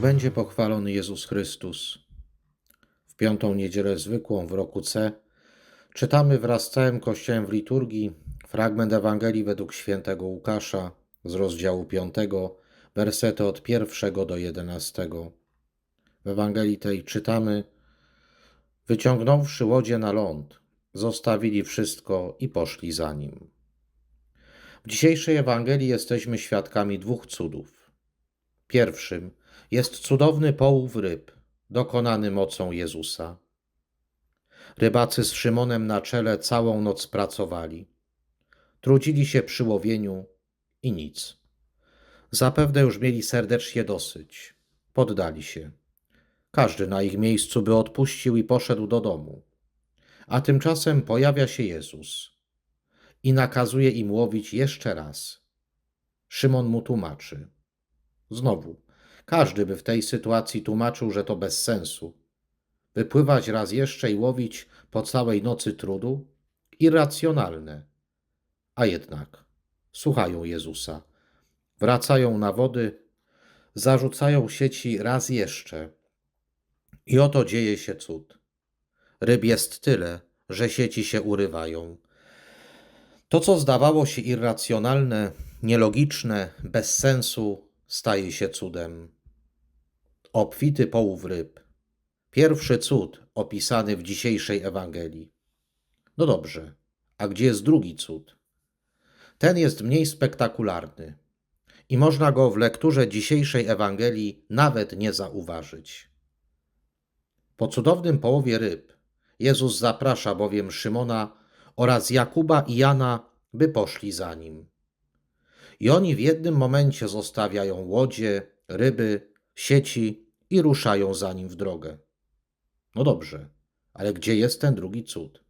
będzie pochwalony Jezus Chrystus. W piątą niedzielę zwykłą w roku C czytamy wraz z całym Kościołem w liturgii fragment Ewangelii według świętego Łukasza z rozdziału 5, wersety od pierwszego do jedenastego. W Ewangelii tej czytamy: Wyciągnąwszy łodzie na ląd, zostawili wszystko i poszli za nim. W dzisiejszej Ewangelii jesteśmy świadkami dwóch cudów. Pierwszym jest cudowny połów ryb, dokonany mocą Jezusa. Rybacy z Szymonem na czele całą noc pracowali. Trudzili się przy łowieniu i nic. Zapewne już mieli serdecznie dosyć. Poddali się. Każdy na ich miejscu by odpuścił i poszedł do domu. A tymczasem pojawia się Jezus i nakazuje im łowić jeszcze raz. Szymon mu tłumaczy. Znowu, każdy by w tej sytuacji tłumaczył, że to bez sensu. Wypływać raz jeszcze i łowić po całej nocy trudu? Irracjonalne. A jednak słuchają Jezusa. Wracają na wody, zarzucają sieci raz jeszcze. I oto dzieje się cud. Ryb jest tyle, że sieci się urywają. To, co zdawało się irracjonalne, nielogiczne, bez sensu, staje się cudem. Obfity połów ryb. Pierwszy cud opisany w dzisiejszej Ewangelii. No dobrze, a gdzie jest drugi cud? Ten jest mniej spektakularny i można go w lekturze dzisiejszej Ewangelii nawet nie zauważyć. Po cudownym połowie ryb Jezus zaprasza bowiem Szymona oraz Jakuba i Jana, by poszli za nim. I oni w jednym momencie zostawiają łodzie, ryby, sieci i ruszają za nim w drogę. No dobrze, ale gdzie jest ten drugi cud?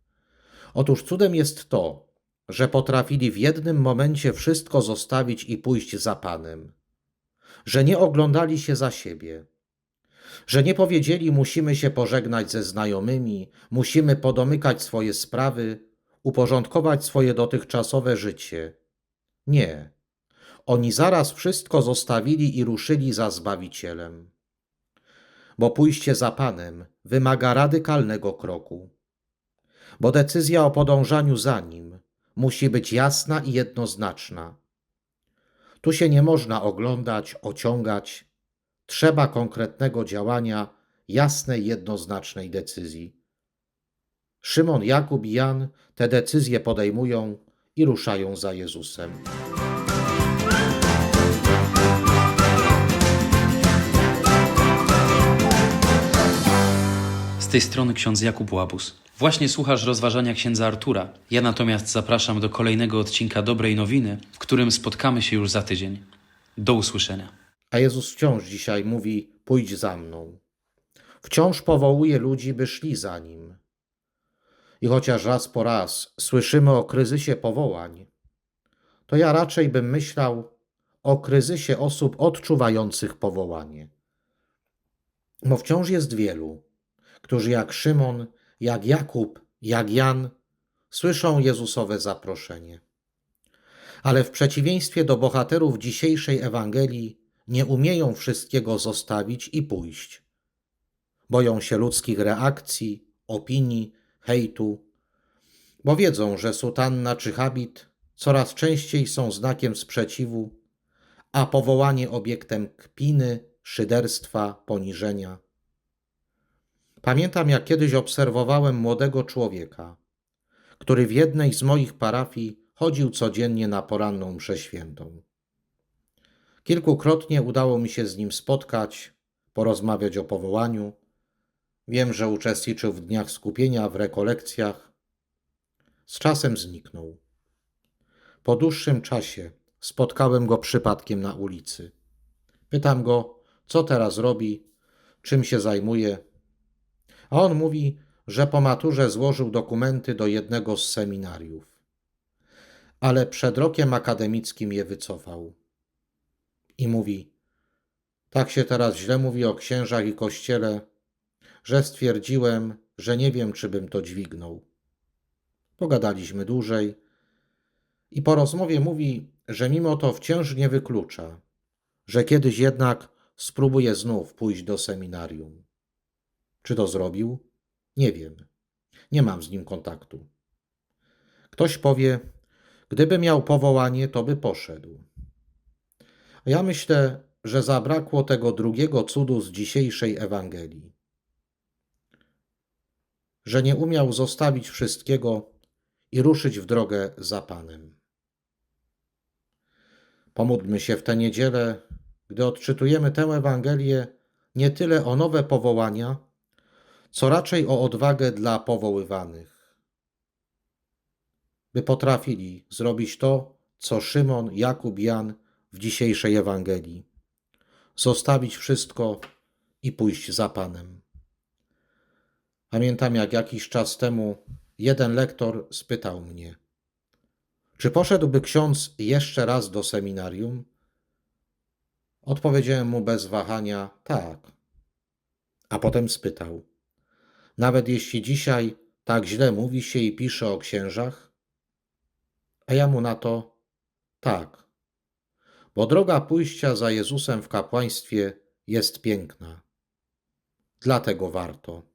Otóż cudem jest to, że potrafili w jednym momencie wszystko zostawić i pójść za Panem, że nie oglądali się za siebie, że nie powiedzieli musimy się pożegnać ze znajomymi, musimy podomykać swoje sprawy, uporządkować swoje dotychczasowe życie. Nie. Oni zaraz wszystko zostawili i ruszyli za Zbawicielem. Bo pójście za Panem wymaga radykalnego kroku. Bo decyzja o podążaniu za Nim musi być jasna i jednoznaczna. Tu się nie można oglądać, ociągać. Trzeba konkretnego działania, jasnej, jednoznacznej decyzji. Szymon, Jakub i Jan te decyzje podejmują i ruszają za Jezusem. Tej strony ksiądz Jakub Łabus. Właśnie słuchasz rozważania księdza Artura. Ja natomiast zapraszam do kolejnego odcinka Dobrej Nowiny, w którym spotkamy się już za tydzień. Do usłyszenia. A Jezus wciąż dzisiaj mówi: Pójdź za mną. Wciąż powołuje ludzi, by szli za nim. I chociaż raz po raz słyszymy o kryzysie powołań, to ja raczej bym myślał o kryzysie osób odczuwających powołanie. Bo wciąż jest wielu, którzy jak Szymon, jak Jakub, jak Jan słyszą Jezusowe zaproszenie. Ale w przeciwieństwie do bohaterów dzisiejszej Ewangelii nie umieją wszystkiego zostawić i pójść. Boją się ludzkich reakcji, opinii, hejtu, bo wiedzą, że sutanna czy habit coraz częściej są znakiem sprzeciwu, a powołanie obiektem kpiny, szyderstwa, poniżenia. Pamiętam, jak kiedyś obserwowałem młodego człowieka, który w jednej z moich parafii chodził codziennie na poranną mszę świętą. Kilkukrotnie udało mi się z nim spotkać, porozmawiać o powołaniu. Wiem, że uczestniczył w dniach skupienia, w rekolekcjach. Z czasem zniknął. Po dłuższym czasie spotkałem go przypadkiem na ulicy. Pytam go, co teraz robi, czym się zajmuje. A on mówi, że po maturze złożył dokumenty do jednego z seminariów. Ale przed rokiem akademickim je wycofał. I mówi: Tak się teraz źle mówi o księżach i kościele, że stwierdziłem, że nie wiem, czy bym to dźwignął. Pogadaliśmy dłużej i po rozmowie mówi, że mimo to wciąż nie wyklucza, że kiedyś jednak spróbuje znów pójść do seminarium. Czy to zrobił? Nie wiem. Nie mam z nim kontaktu. Ktoś powie, gdyby miał powołanie, to by poszedł. A ja myślę, że zabrakło tego drugiego cudu z dzisiejszej Ewangelii. Że nie umiał zostawić wszystkiego i ruszyć w drogę za Panem. Pomódlmy się w tę niedzielę, gdy odczytujemy tę Ewangelię, nie tyle o nowe powołania, co raczej o odwagę dla powoływanych, by potrafili zrobić to, co Szymon, Jakub, Jan w dzisiejszej Ewangelii zostawić wszystko i pójść za Panem. Pamiętam, jak jakiś czas temu jeden lektor spytał mnie, czy poszedłby ksiądz jeszcze raz do seminarium? Odpowiedziałem mu bez wahania tak. A potem spytał: Nawet jeśli dzisiaj tak źle mówi się i pisze o księżach? A ja mu na to tak. Bo droga pójścia za Jezusem w kapłaństwie jest piękna. Dlatego warto.